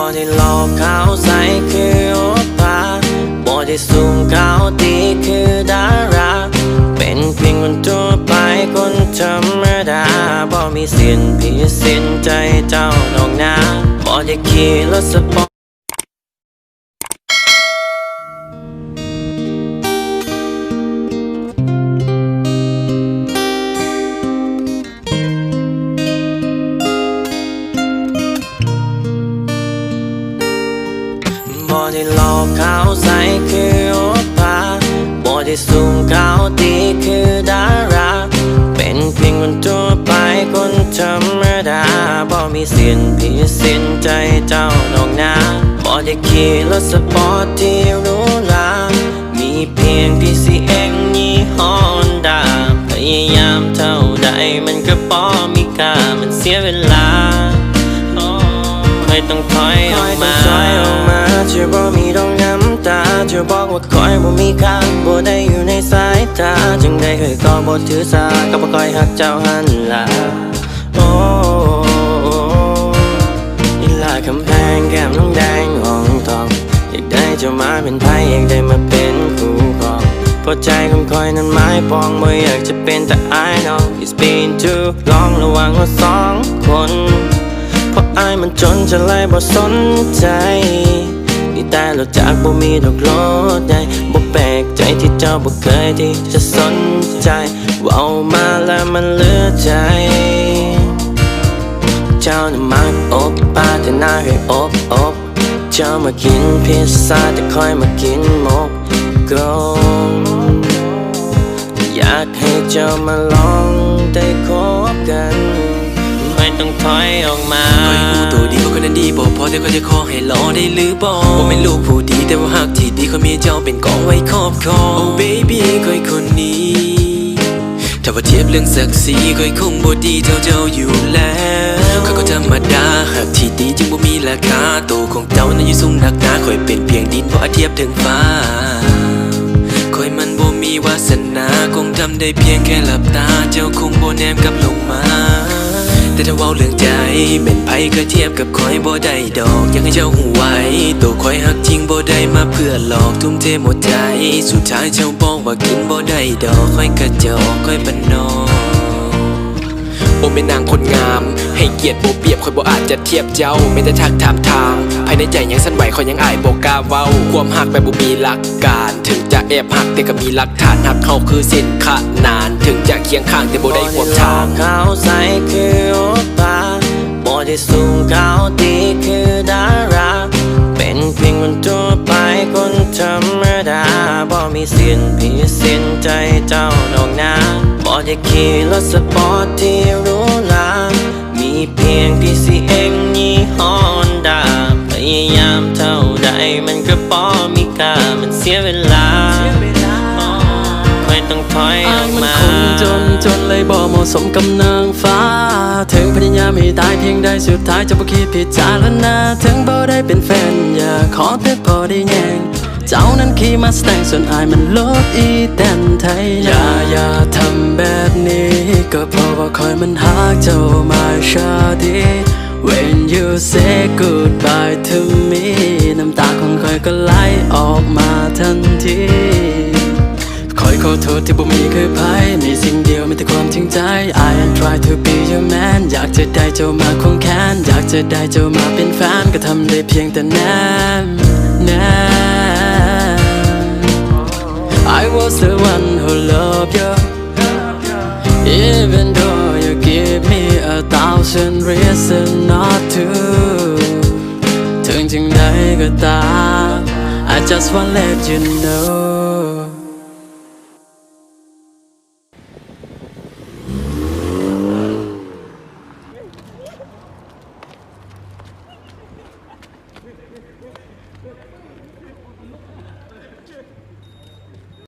่ได้หลอกเขาใส่คือโอปาบ่ได้สูงเขาตีคือดารา เป็นเพียงคนทั่วไปคนธรรมดาบ่มีสินพิสินใจเจ้าดอกนาบ่ได้ขี่รถสปอร์ต ได้หลอกเขาใส่คือโอปาบ่ได้สูงเขาตีคือดารา เป็นเพียงคนทั่วไปคนธรรมดาบ่มีสินพิสินใจเจ้าดอกนาบ่ได้ขี่รถสปอร์ตที่รูหรามีเพียง PCX ยี่ห้อ Honda พยายามเท่าใดมันก็บ่มีค่ามันเสียเวลา ไม่ต้องถอยออกมา ถอยอกมาเธอบ่มีดอกน้ำตาเธอบอกว่าคอยบ่มีค่าบ่ได้อยู่ในสายตาจึงได้เคยก็บ่ถือสาก็บ่คอยหักเจ้าหันลาโอ้อีลาคำแพงแก้มน้องแดงห้องทองอยากได้เจ้ามาเป็นไพ่อยากได้มาเป็นคู่ครองเพราะใจของคอยนั้นไม้ปองบ่อยากจะเป็นแต่ I know it's been too long ระหว่างเราสองคน เพราะอายมันจนจะไล่บ่สนใจ แต่เราจากบ่มีดอกรถใหญ่บ่แปลกใจที่เจ้าบ่เคยที่จะสนใจว่ามาแล้วมันเหลือใจเจ้าน่ะมักอบปาแต่น้าให้อบอบเจ้ามากินพิซซ่าแต่คอยมากินหมกกรงอยากให้เจ้ามาลองได้คบกัน ต้องถอยออกมาคอยรู้ตัวดีว่าคนนั้นดีบอกพอแต่ก็จะขอให้รอได้หรือบ่ว่าเป็นลูกผู้ดีแต่ว่าหากที่ดีเขามีเจ้าเป็นกองไว้ครอบครอง Oh baby คอยคนนี้ถ้าว่าเทียบเรื่องศักดิ์ศรีคอยคงบ่ดีเท่าเจ้าอยู่แล้วเขาก็ธรรมดาหากที่ดีจึงบ่มีราคาตัวของเจ้านั้นอยู่สูงหนักหนาคอยเป็นเพียงดินบ่อาจเทียบถึงฟ้าคอยมันบ่มีวาสนาคงทำได้เพียงแค่หลับตาเจ้าคงบ่แนมกลับลงมา แต่ถ้าเว้าเรื่องใจเป็นไผก็เทียบกับคอยบ่ได้ดอก อยากให้เจ้าหูไว้ตัวคอยหักจริงบ่ได้มาเพื่อหลอกทุ่มเทหมดใจ สุดท้ายเจ้าบอกว่ากินบ่ได้ดอกคอยกระจอกคอยปนนอน โอเป็นนางคนงาม ให้เกียรติโบเปรียบคอยบ่อาจจะเทียบเจ้าไม่ได้ทักถามทาง ภายในใจยังสั่นไหวคอยยังอายบกล้าเว้า ความหักแบบบ่มีหลักการ ถึงจะแอบหักแต่ก็มีหลักฐานหักเขาคือเส้นขนาน ถึงจะเคียงข้างแต่บ่ได้ควบทางเขาใส่คือโอปาบ่ได้สูงเขาตีคือดาราเป็นเพียงคนทั่วไปคนธรรมดาบ่มีสินพิ บ่ได้ขี่รถสปอร์ตที่รูหรามีเพียง PCX ยี่ห้อ Honda พยายามเท่าใดมันก็บ่มีค่ามันเสียเวลาไม่ต้องถอยออ้าอยกมันมาคงจนจนเลยบ่เหมาะสมกับนางฟ้า ถึงพยายามให้ตายเพียงใดสุดท้ายจะบ่คิดผิดจาแล้วนะถึงบ่ได้เป็นแฟน อย่าขอแต่พอได้แยง เจ้านั้นขี่มาสแตงส่วนอายมันลบอีแตนไทยอย่าอย่าทำแบบนี้ ก็เพราะว่าคอยมันหากเจ้ามาชาดี When you say goodbye to me น้ำตาของคอยก็ไหลออกมาทันทีคอยขอโทษที่บ่มีเคยพายมีสิ่งเดียวมีแต่ความจริงใจ I am try to be your man อยากจะได้เจ้ามาคงแค้นอยากจะได้เจ้ามาเป็นแฟนก็ทำได้เพียงแต่แนมแนม I was the one who loved you Even though you give me a thousand reasons not to ถึงจึงใดก็ตาม I just wanna let you know